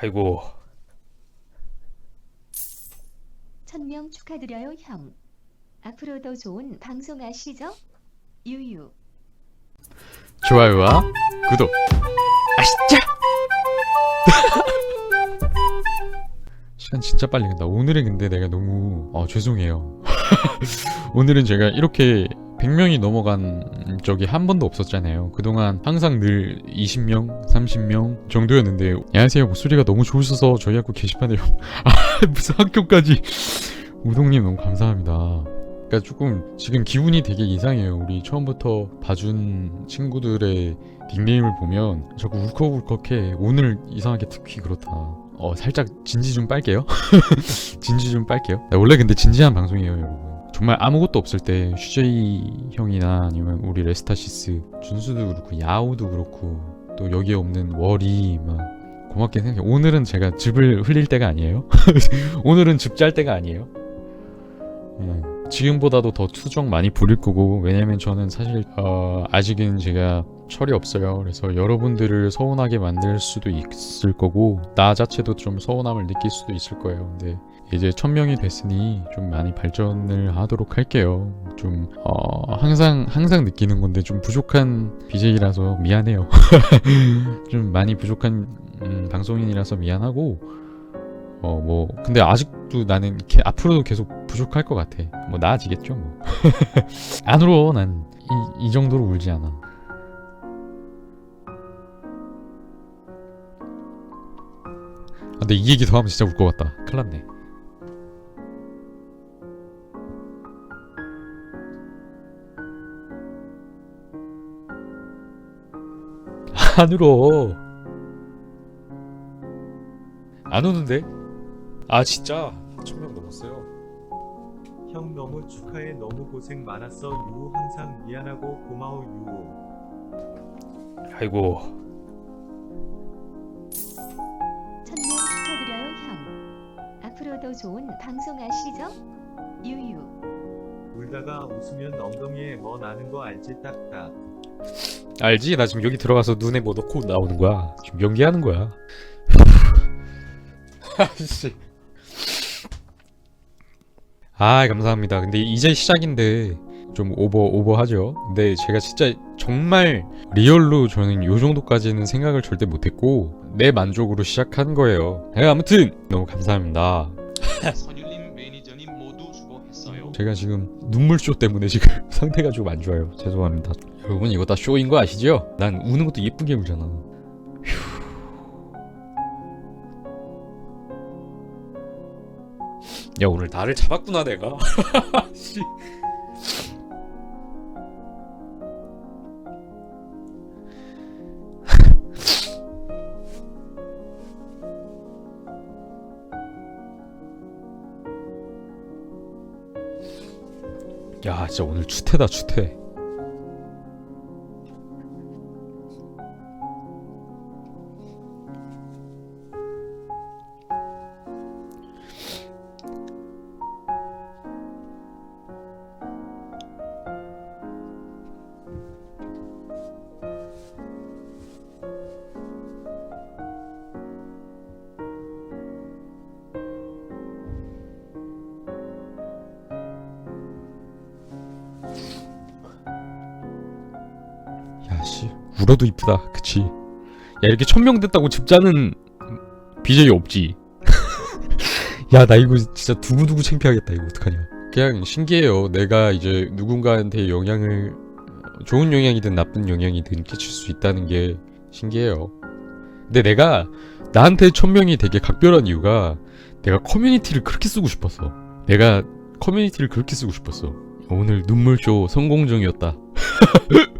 아이고 천명 축하드려요, 형. 앞으로도 좋은 방송 하시죠? 유유. 좋아요와 구독 아시죠? 시간 진짜 빨리 간다 오늘은 근데 내가 너무 어, 죄송해요 오늘은 제가 이렇게 100명이 넘어간 적이 한 번도 없었잖아요 그동안 항상 늘 20명 30명 정도였는데 안녕하세요 목소리가 너무 좋으셔서 저희하고 게시판에 아 무슨 학교까지 우동님 너무 감사합니다 그러니까 조금 지금 기분이 되게 이상해요. 우리 처음부터 봐준 친구들의 닉네임을 보면 자꾸 울컥울컥해. 오늘 이상하게 특히 그렇다. 어 살짝 진지 좀 빨게요. 진지 좀 빨게요. 나 원래 근데 진지한 방송이에요, 여러분. 정말 아무것도 없을 때 슈제이 형이나 아니면 우리 레스타시스, 준수도 그렇고 야오도 그렇고 또 여기에 없는 월이 막 고맙게 생각해. 오늘은 제가 즙을 흘릴 때가 아니에요. 오늘은 즙 짤 때가 아니에요. 예. 지금보다도 더 투정 많이 부릴 거고 왜냐면 저는 사실 어, 아직은 제가 철이 없어요 그래서 여러분들을 서운하게 만들 수도 있을 거고 나 자체도 좀 서운함을 느낄 수도 있을 거예요 근데 이제 천명이 됐으니 좀 많이 발전을 하도록 할게요 좀 어, 항상 항상 느끼는 건데 좀 부족한 BJ라서 미안해요 좀 많이 부족한 음, 방송인이라서 미안하고 어 뭐 근데 아직도 나는 게- 앞으로도 계속 부족할 것 같아. 뭐 나아지겠죠 뭐. 안 울어 난 이 이 정도로 울지 않아. 근데 이 얘기 더 하면 진짜 울 것 같다. 큰일 났네. 안 울어. 안 우는데? 아 진짜 천명 넘었어요. 형 너무 축하해 너무 고생 많았어 유호 항상 미안하고 고마워 유호 아이고 형. 앞으로도 좋은 방송 하시죠? 유유. 울다가 웃으면 엉덩이에 뭐 나는 거 알지 딱딱 알지? 나 지금 여기 들어가서 눈에 뭐 넣고 나오는 거야. 지금 연기하는 거야. 아씨. 아 감사합니다. 근데 이제 시작인데 좀 오버 오버하죠. 근데 제가 진짜 정말 리얼로 저는 요 정도까지는 생각을 절대 못했고 내 만족으로 시작한 거예요. 네, 아무튼 너무 감사합니다. 선율님 매니저님 모두 수고했어요. 제가 지금 눈물쇼 때문에 지금 상태가 좀 안 좋아요. 죄송합니다. 여러분 이거 다 쇼인 거 아시죠? 난 우는 것도 예쁘게 울잖아. 휴. 야 오늘 나를 잡았구나 내가. 씨. 야 진짜 오늘 추태다 추태. 씨 울어도 이쁘다 그치? 야 이렇게 천명 됐다고 집자는 BJ 없지? 야 나 이거 진짜 두고두고 창피하겠다 이거 어떡하냐. 그냥 신기해요. 내가 이제 누군가한테 영향을 좋은 영향이든 나쁜 영향이든 끼칠 수 있다는 게 신기해요. 근데 내가 나한테 천명이 되게 각별한 이유가 내가 커뮤니티를 그렇게 쓰고 싶었어. 내가 커뮤니티를 그렇게 쓰고 싶었어. 오늘 눈물쇼 성공적이었다